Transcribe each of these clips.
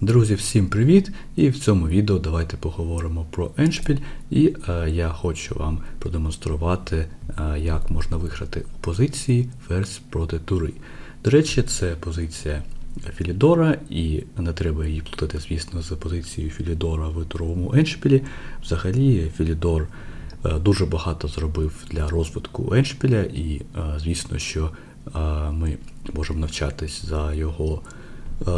Друзі, всім привіт! І в цьому відео давайте поговоримо про Еншпіль. І е, я хочу вам продемонструвати, е, як можна виграти у позиції ферзь проти тури. До речі, це позиція Філідора, і не треба її плутати, звісно, з позицією Філідора в туровому Еншпілі. Взагалі, Філідор е, дуже багато зробив для розвитку Еншпіля, і е, звісно, що е, ми можемо навчатись за його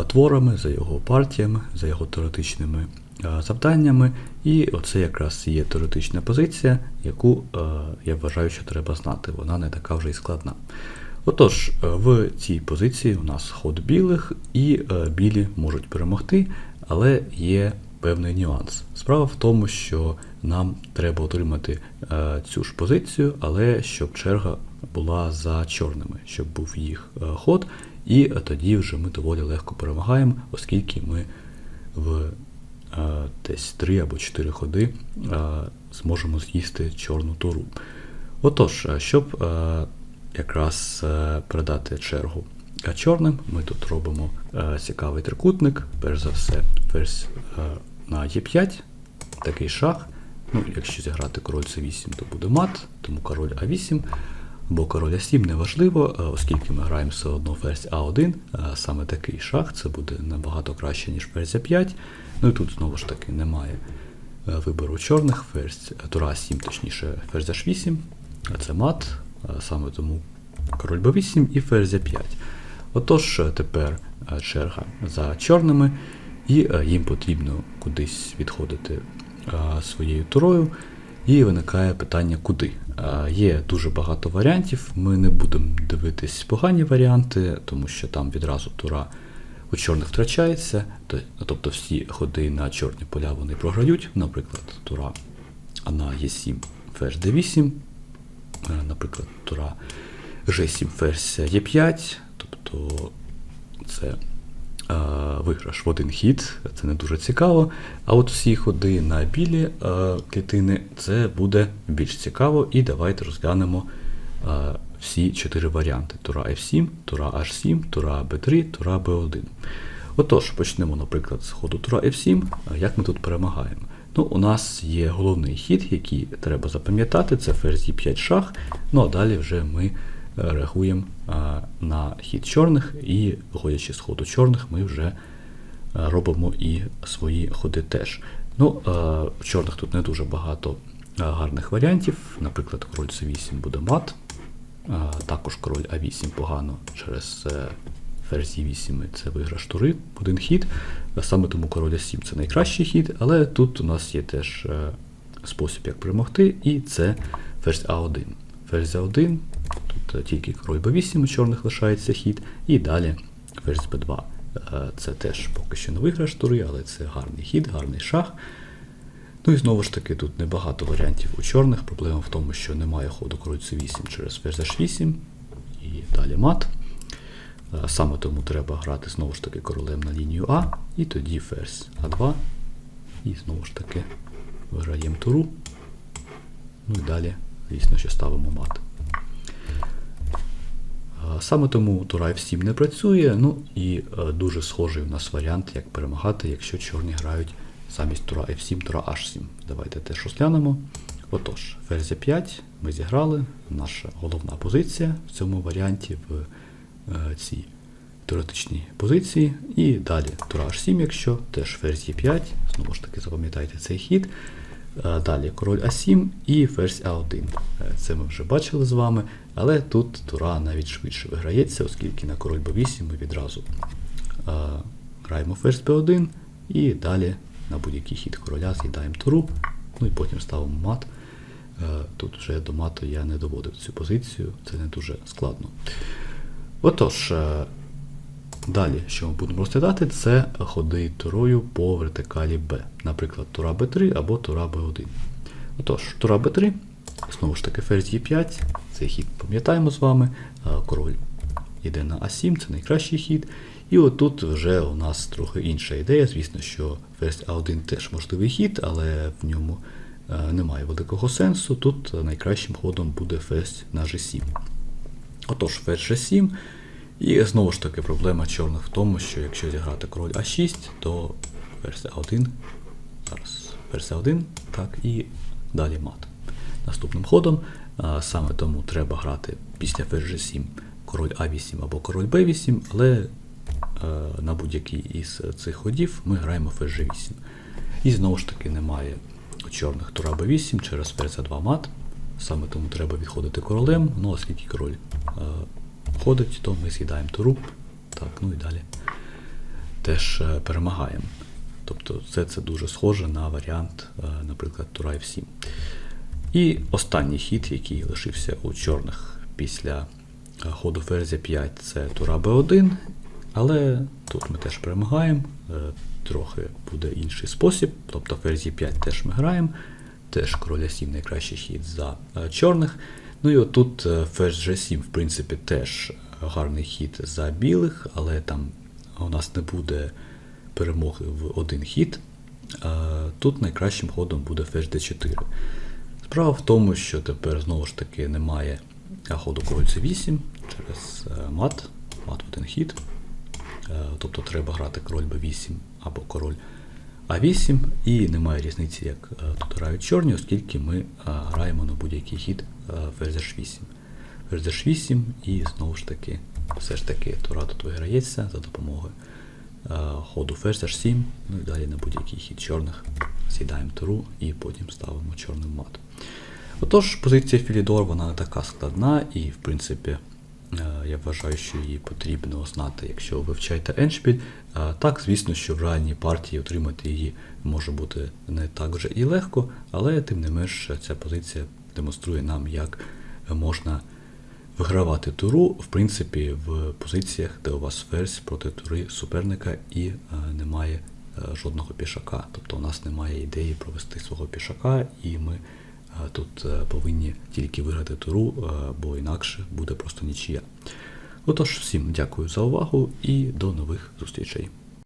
творами, за його партіями, за його теоретичними е, завданнями. І оце якраз є теоретична позиція, яку е, я вважаю, що треба знати. Вона не така вже і складна. Отож, е, в цій позиції у нас ход білих, і е, білі можуть перемогти, але є певний нюанс. Справа в тому, що нам треба отримати е, цю ж позицію, але щоб черга була за чорними, щоб був їх е, ход, і тоді вже ми доволі легко перемагаємо, оскільки ми в е, десь 3 або 4 ходи зможемо з'їсти чорну туру. Отож, щоб якраз передати чергу е, чорним, ми тут робимо е, цікавий трикутник, перш за все, ферзь е, на Е5, такий шах. Ну, якщо зіграти король С8, то буде мат, тому король А8 або король А7 неважливо, е, оскільки ми граємо все одно ферзь А1, е, саме такий шах, це буде набагато краще, ніж ферзь А5. Ну і тут знову ж таки немає е, вибору чорних, ферзь тура А7, точніше, ферзь H8, а це мат, саме тому король Б8 і ферзь А5. Отож, е, тепер е, черга за чорними, і е, їм потрібно кудись відходити своєю турою. І виникає питання, куди. Є дуже багато варіантів. Ми не будемо дивитись погані варіанти, тому що там відразу тура у чорних втрачається. Тобто всі ходи на чорні поля вони програють. Наприклад, тура на Е7, ферзь D8, е, наприклад, тура G7, ферзь Е5, тобто це е, виграш в один хід, це не дуже цікаво. А от всі ходи на білі е, клітини це буде більш цікаво. І давайте розглянемо е, всі чотири варіанти: Тура F7, Тура H7, Тура B3, Тура B1. Отож, почнемо, наприклад, з ходу Тура F7. Е, Як ми тут перемагаємо? Ну, у нас є головний хід, який треба запам'ятати, це ферзь Е5 шах. Ну а далі вже ми е, реагуємо на хід чорних, і, виходячи з ходу чорних, ми вже е, робимо і свої ходи теж. Ну, е, в чорних тут не дуже багато е, гарних варіантів. Наприклад, король С8 буде мат, е, також король А8 погано через е, ферзь Е8 це виграш тури, один хід. Саме тому король А7 це найкращий хід, але тут у нас є теж е, спосіб, як перемогти, і це ферзь А1. Ферзь А1, е, тільки король Б8 у чорних лишається хід, і далі ферзь Б2. Е, Це теж поки що не виграш тури, але це гарний хід, гарний шах. Ну і знову ж таки, тут небагато варіантів у чорних. Проблема в тому, що немає ходу король С8 через ферзь H8 і далі мат. Е, Саме тому треба грати знову ж таки королем на лінію А, і тоді ферзь А2. І знову ж таки виграємо туру. Ну і далі, звісно, що ставимо мат. Саме тому тура F7 не працює. Ну і е, дуже схожий у нас варіант, як перемагати, якщо чорні грають замість тура F7, тура H7. Давайте теж розглянемо. Отож, ферзь 5 ми зіграли. Наша головна позиція в цьому варіанті в е, цій теоретичній позиції. І далі тура H7, якщо теж ферзь Е5, знову ж таки запам'ятайте цей хід. Е, Далі король А7 і ферзь А1. Е, Це ми вже бачили з вами, але тут тура навіть швидше виграється, оскільки на король Б8 ми відразу е, граємо ферзь Б1 і далі на будь-який хід короля з'їдаємо туру, ну і потім ставимо мат. Е, Тут вже до мату я не доводив цю позицію, це не дуже складно. Отож, е, Далі, що ми будемо розглядати, це ходи турою по вертикалі Б. Наприклад, тура Б3 або тура Б1. Отож, тура Б3, знову ж таки, ферзь Е5, цей хід пам'ятаємо з вами. Король йде на А7, це найкращий хід. І отут вже у нас трохи інша ідея. Звісно, що ферзь А1 теж можливий хід, але в ньому е, немає великого сенсу. Тут найкращим ходом буде ферзь на G7. Отож, ферзь G7. І знову ж таки проблема чорних в тому, що якщо зіграти король А6, то версія 1, зараз версія 1, так, і далі мат. Наступним ходом, саме тому треба грати після ферзь G7 король А8 або король Б8, але е, на будь-який із цих ходів ми граємо ферзь G8. І знову ж таки немає чорних тура Б8 через ферзь 2 мат. Саме тому треба відходити королем. Ну, оскільки король е, ходить, то ми з'їдаємо туру. Так, ну і далі теж е, перемагаємо. Тобто це, це дуже схоже на варіант, е, наприклад, тура F7. І останній хід, який лишився у чорних після е, ходу ферзя 5, це тура Б1. Але тут ми теж перемагаємо. е, Трохи буде інший спосіб. Тобто ферзі 5 теж ми граємо. Теж короля 7 найкращий хід за е, чорних. Ну і отут ферзь G7, в принципі, теж гарний хід за білих, але там у нас не буде перемоги в один хід. Тут найкращим ходом буде ферзь d4. Справа в тому, що тепер знову ж таки немає ходу король c8 через е, мат, мат в один хід. Е, Тобто треба грати король b8 або король а8, і немає різниці, як е, тут грають чорні, оскільки ми граємо на будь-який хід ферзь h8. Ферзь h8 і знову ж таки, все ж таки тура тут виграється за допомогою ходу ферзь h7, ну і далі на будь-який хід чорних з'їдаємо туру і потім ставимо чорним мат. Отож, позиція Філідор вона не така складна, і в принципі е, я вважаю, що її потрібно знати, якщо ви вивчаєте Еншпіль. Е, Так, звісно, що в реальній партії отримати її може бути не так вже і легко, але тим не менш ця позиція демонструє нам, як можна вигравати туру, в принципі, в позиціях, де у вас ферзь проти тури суперника і е, немає жодного пішака. Тобто у нас немає ідеї провести свого пішака, і ми е, тут е, повинні тільки виграти туру, е, бо інакше буде просто нічия. Отож, всім дякую за увагу і до нових зустрічей.